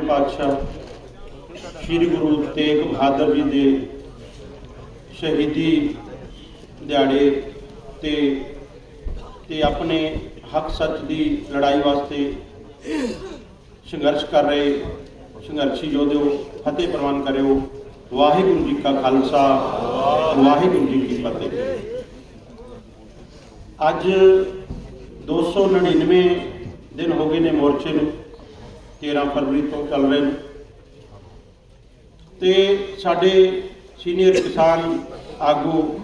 ਪੰਜਵੇਂ ਪਾਤਸ਼ਾਹ, ਸ੍ਰੀ ਗੁਰੂ ਤੇਗ ਬਹਾਦਰ ਜੀ ਦੇ ਸ਼ਹੀਦੀ ਦਿਹਾੜੇ ਤੇ ਤੇ ਆਪਣੇ ਹੱਕ ਸੱਚ ਦੀ ਲੜਾਈ ਵਾਸਤੇ ਸੰਘਰਸ਼ ਕਰ ਰਹੇ ਸੰਘਰਸ਼ੀ ਯੋਧਿਓ, ਫਤਿਹ ਪ੍ਰਵਾਨ ਕਰਿਓ। ਵਾਹਿਗੁਰੂ ਜੀ ਕਾ ਖਾਲਸਾ, ਵਾਹਿਗੁਰੂ ਜੀ ਕੀ ਫਤਿਹ। ਅੱਜ 299 ਦਿਨ ਹੋ ਗਏ ਨੇ ਮੋਰਚੇ ਨੂੰ। 13 ਫਰਵਰੀ ਤੋਂ ਚੱਲ ਰਹੇ ਨੇ। ਤੇ ਸਾਡੇ ਸੀਨੀਅਰ ਕਿਸਾਨ ਆਗੂ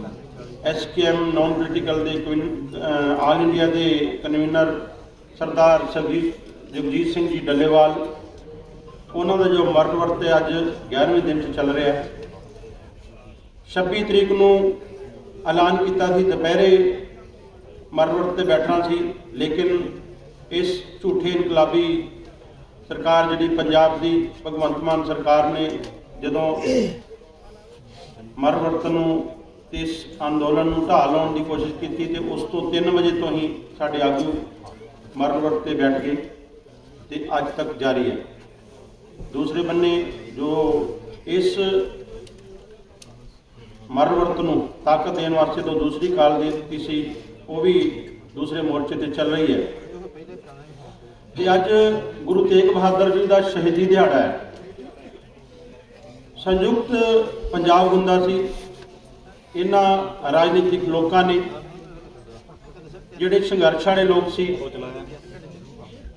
S K M non political ਦੇ ਕਨਵੀਨ- ਆਲ ਇੰਡੀਆ ਦੇ ਕਨਵੀਨਰ ਸਰਦਾਰ ਸਰਜੀਤ ਜਗਜੀਤ ਸਿੰਘ ਜੀ ਡੱਲੇਵਾਲ, ਉਹਨਾਂ ਦਾ ਜੋ ਮਰਨ ਵਰਤੇ ਅੱਜ 11ਵੇਂ ਦਿਨ 'ਚ ਚੱਲ ਰਿਹਾ। ਹੈ 26 ਤਰੀਕ ਨੂੰ ਐਲਾਨ ਕੀਤਾ ਸੀ, ਦੁਪਹਿਰੇ ਮਰਨ ਤੇ ਬੈਠਣਾ ਸੀ, ਲੇਕਿਨ ਇਸ ਝੂਠੇ ਇਨਕਲਾਬੀ ਸਰਕਾਰ ਜਿਹੜੀ ਪੰਜਾਬ ਦੀ ਭਗਵੰਤ ਮਾਨ ਸਰਕਾਰ ਨੇ ਜਦੋਂ ਮਰਵਰਤ ਨੂੰ ਤੇ ਇਸ ਅੰਦੋਲਨ ਨੂੰ ਢਾਹ ਲਾਉਣ ਦੀ ਕੋਸ਼ਿਸ਼ ਕੀਤੀ ਤੇ ਉਸ ਤੋਂ 3 ਵਜੇ ਤੋਂ ਹੀ ਸਾਡੇ ਆਗੂ ਮਰਵਰਤ ਤੇ ਬੈਠ ਗਏ ਤੇ ਅੱਜ ਤੱਕ ਜਾਰੀ ਹੈ। ਦੂਸਰੇ ਬੰਨੇ ਜੋ ਇਸ ਮਰਵਰਤ ਨੂੰ ਤਾਕਤ ਦੇਣ ਵਾਸਤੇ ਤੋਂ ਦੂਸਰੀ ਕਾਲ ਦੇ ਦਿੱਤੀ ਸੀ, ਉਹ ਵੀ ਦੂਸਰੇ ਮੋਰਚੇ ਤੇ ਚੱਲ ਰਹੀ ਹੈ। ਤੇ ਅੱਜ ਗੁਰੂ ਤੇਗ ਬਹਾਦਰ ਜੀ ਦਾ ਸ਼ਹੀਦੀ ਦਿਹਾੜਾ ਹੈ। ਸੰਯੁਕਤ ਪੰਜਾਬ ਹੁੰਦਾ ਸੀ। ਇਹਨਾਂ ਰਾਜਨੀਤਿਕ ਲੋਕਾਂ ਨੇ, ਜਿਹੜੇ ਸੰਘਰਸ਼ ਵਾਲੇ ਲੋਕ ਸੀ,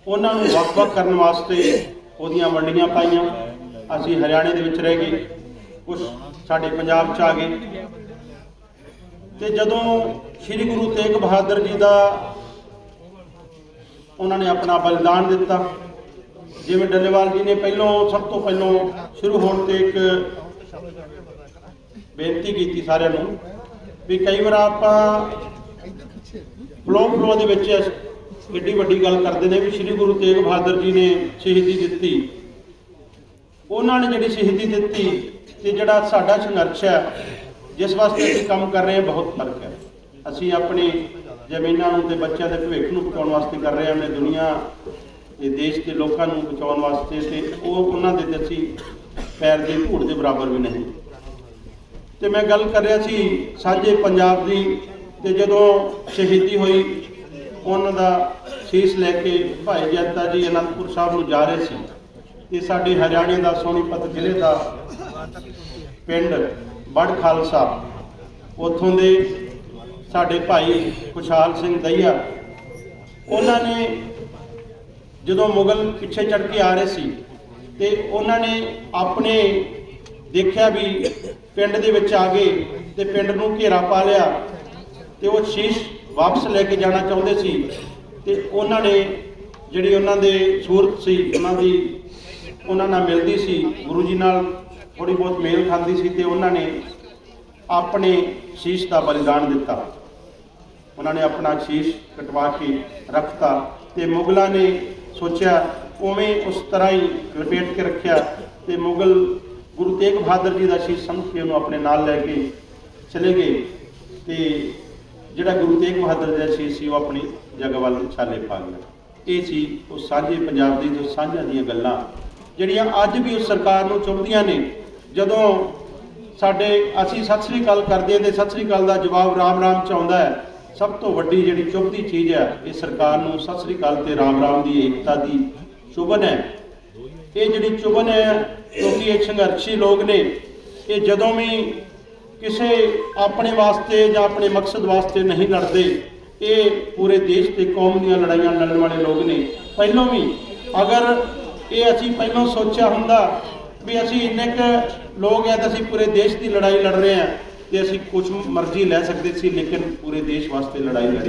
ਉਹਨਾਂ ਨੂੰ ਵੱਖ-ਵੱਖ ਕਰਨ ਵਾਸਤੇ ਉਹਦੀਆਂ ਵੰਡੀਆਂ ਪਾਈਆਂ। ਅਸੀਂ ਹਰਿਆਣੇ ਦੇ ਵਿੱਚ ਰਹਿ ਗਏ। ਕੁਝ ਸਾਡੇ ਪੰਜਾਬ 'ਚ ਆ ਗਏ। ਤੇ ਜਦੋਂ ਸ੍ਰੀ ਗੁਰੂ ਤੇਗ ਬਹਾਦਰ ਜੀ ਦਾ ਉਹਨਾਂ ਨੇ ਆਪਣਾ ਬਲੀਦਾਨ ਦਿੱਤਾ। ਜਿਵੇਂ ਡੱਲੇਵਾਲ ਜੀ ਨੇ ਪਹਿਲੋਂ ਸਭ ਤੋਂ ਪਹਿਲੋਂ ਸ਼ੁਰੂ ਹੋਣ ਤੇ ਇੱਕ ਬੇਨਤੀ ਕੀਤੀ ਸਾਰਿਆਂ ਨੂੰ ਵੀ ਕਈ ਵਾਰ ਆਪਾਂ ਫਲੋ ਫਲੋ ਦੇ ਵਿੱਚ ਏਡੀ ਵੱਡੀ ਗੱਲ ਕਰਦੇ ਨੇ ਵੀ ਸ੍ਰੀ ਗੁਰੂ ਤੇਗ ਬਹਾਦਰ ਜੀ ਨੇ ਸ਼ਹੀਦੀ ਦਿੱਤੀ। ਉਹਨਾਂ ਨੇ ਜਿਹੜੀ ਸ਼ਹੀਦੀ ਦਿੱਤੀ ਤੇ ਜਿਹੜਾ ਸਾਡਾ ਸੰਘਰਸ਼ ਹੈ, ਜਿਸ ਵਾਸਤੇ ਅਸੀਂ ਕੰਮ ਕਰ ਰਹੇ ਹਾਂ, ਬਹੁਤ ਫ਼ਰਕ ਹੈ। ਅਸੀਂ ਆਪਣੀ ਜ਼ਮੀਨਾਂ ਨੂੰ ਤੇ ਬੱਚਿਆਂ ਦੇ ਭਵਿੱਖ ਨੂੰ ਬਚਾਉਣ ਵਾਸਤੇ ਕਰ ਰਹੇ ਹਾਂ, ਆਪਣੇ ਦੁਨੀਆ ਤੇ ਦੇਸ਼ ਦੇ ਲੋਕਾਂ ਨੂੰ ਬਚਾਉਣ ਵਾਸਤੇ ਤੇ ਉਹ ਉਹਨਾਂ ਦੇ ਤੇ ਅਸੀਂ ਪੈਰ ਦੇ ਧੂੜ ਦੇ ਬਰਾਬਰ ਵੀ ਨਹੀਂ। ਤੇ ਮੈਂ ਗੱਲ ਕਰ ਰਿਹਾ ਸੀ ਸਾਂਝੇ ਪੰਜਾਬ ਦੀ ਤੇ ਜਦੋਂ ਸ਼ਹੀਦੀ ਹੋਈ, ਉਹਨਾਂ ਦਾ ਸੀਸ ਲੈ ਕੇ ਭਾਈ ਜੱਤਾ ਜੀ ਅਨੰਦਪੁਰ ਸਾਹਿਬ ਨੂੰ ਜਾ ਰਹੇ ਸੀ। ਤੇ ਸਾਡੇ ਹਰਿਆਣੇ ਦਾ ਸੋਨੀਪਤ ਜ਼ਿਲ੍ਹੇ ਦਾ ਪਿੰਡ ਬੜ ਖਾਲਸਾ, ਉੱਥੋਂ ਦੇ ਸਾਡੇ ਭਾਈ ਖੁਸ਼ਹਾਲ ਸਿੰਘ ਦਈਆ, ਉਹਨਾਂ ਨੇ ਜਦੋਂ ਮੁਗਲ ਪਿੱਛੇ ਚੜ ਕੇ ਆ ਰਹੇ ਸੀ ਤੇ ਉਹਨਾਂ ਨੇ ਆਪਣੇ ਦੇਖਿਆ ਵੀ ਪਿੰਡ ਦੇ ਵਿੱਚ ਆ ਗਏ ਤੇ ਪਿੰਡ ਨੂੰ ਘੇਰਾ ਪਾ ਲਿਆ ਤੇ ਉਹ ਸ਼ੀਸ਼ ਵਾਪਸ ਲੈ ਕੇ ਜਾਣਾ ਚਾਹੁੰਦੇ ਸੀ ਤੇ ਉਹਨਾਂ ਨੇ ਜਿਹੜੀ ਉਹਨਾਂ ਦੇ ਸੂਰਤ ਸੀ, ਉਹਨਾਂ ਦੀ ਉਹਨਾਂ ਨਾਲ ਮਿਲਦੀ ਸੀ, ਗੁਰੂ ਜੀ ਨਾਲ ਥੋੜੀ ਬਹੁਤ ਮੇਲ ਖਾਂਦੀ ਸੀ ਤੇ ਉਹਨਾਂ ਨੇ ਆਪਣੇ ਸ਼ੀਸ਼ ਦਾ ਬਲੀਦਾਨ ਦਿੱਤਾ। ਉਹਨਾਂ ਨੇ ਆਪਣਾ ਸ਼ੀਸ਼ ਕਟਵਾ ਕੇ ਰੱਖਤਾ ਤੇ ਮੁਗਲਾਂ ਨੇ ਸੋਚਿਆ ਉਵੇਂ ਉਸ ਤਰ੍ਹਾਂ ਹੀ ਲਪੇਟ ਕੇ ਰੱਖਿਆ ਤੇ ਮੁਗਲ ਗੁਰੂ ਤੇਗ ਬਹਾਦਰ ਜੀ ਦਾ ਸ਼ੀਸ਼ ਸਮਝ ਕੇ ਉਹਨੂੰ ਆਪਣੇ ਨਾਲ ਲੈ ਕੇ ਚਲੇ ਗਏ ਤੇ ਜਿਹੜਾ ਗੁਰੂ ਤੇਗ ਬਹਾਦਰ ਦਾ ਸ਼ੀਸ਼ ਸੀ ਉਹ ਆਪਣੀ ਜਗ੍ਹਾ ਵੱਲ ਛਾਲੇ ਪਾ ਗਿਆ। ਇਹ ਸੀ ਉਹ ਸਾਂਝੇ ਪੰਜਾਬ ਦੀ ਜੋ ਸਾਂਝਾਂ ਦੀਆਂ ਗੱਲਾਂ ਜਿਹੜੀਆਂ ਅੱਜ ਵੀ ਉਸ ਸਰਕਾਰ ਨੂੰ ਚੁਭਦੀਆਂ ਨੇ। ਜਦੋਂ ਸਾਡੇ ਅਸੀਂ ਸਤਿ ਸ੍ਰੀ ਅਕਾਲ ਕਰਦੇ ਹਾਂ ਤੇ ਸਤਿ ਸ੍ਰੀ ਅਕਾਲ ਦਾ ਜਵਾਬ ਰਾਮ ਰਾਮ ਚ ਆਉਂਦਾ ਹੈ। ਸਭ ਤੋਂ ਵੱਡੀ ਜਿਹੜੀ ਚੁੱਭਦੀ ਚੀਜ਼ ਹੈ, ਇਹ ਸਰਕਾਰ ਨੂੰ ਸਤਿ ਸ੍ਰੀ ਅਕਾਲ ਤੇ ਰਾਮ ਰਾਮ ਦੀ ਏਕਤਾ ਦੀ ਚੁਭਨ ਹੈ। ਇਹ ਜਿਹੜੀ ਚੁਭਨ ਹੈ, ਕਿਉਂਕਿ ਇਹ ਸੰਘਰਸ਼ੀ ਲੋਕ ਨੇ, ਇਹ ਜਦੋਂ ਵੀ ਕਿਸੇ ਆਪਣੇ ਵਾਸਤੇ ਜਾਂ ਆਪਣੇ ਮਕਸਦ ਵਾਸਤੇ ਨਹੀਂ ਲੜਦੇ, ਇਹ ਪੂਰੇ ਦੇਸ਼ ਤੇ ਕੌਮ ਦੀਆਂ ਲੜਾਈਆਂ ਲੜਨ ਵਾਲੇ ਲੋਕ ਨੇ। ਪਹਿਲੋਂ ਵੀ ਅਗਰ ਇਹ ਅਸੀਂ ਪਹਿਲਾਂ ਸੋਚਿਆ ਹੁੰਦਾ ਵੀ ਅਸੀਂ ਇੰਨੇ ਕੁ ਲੋਕ ਆ ਤਾਂ ਅਸੀਂ ਪੂਰੇ ਦੇਸ਼ ਦੀ ਲੜਾਈ ਲੜ ਰਹੇ ਹਾਂ। ਤੇ ਅਸੀਂ ਕੁਝ ਮਰਜ਼ੀ ਲੈ ਸਕਦੇ ਸੀ ਲੇਕਿਨ ਪੂਰੇ ਦੇਸ਼ ਵਾਸਤੇ ਲੜਾਈ ਲੜੀ।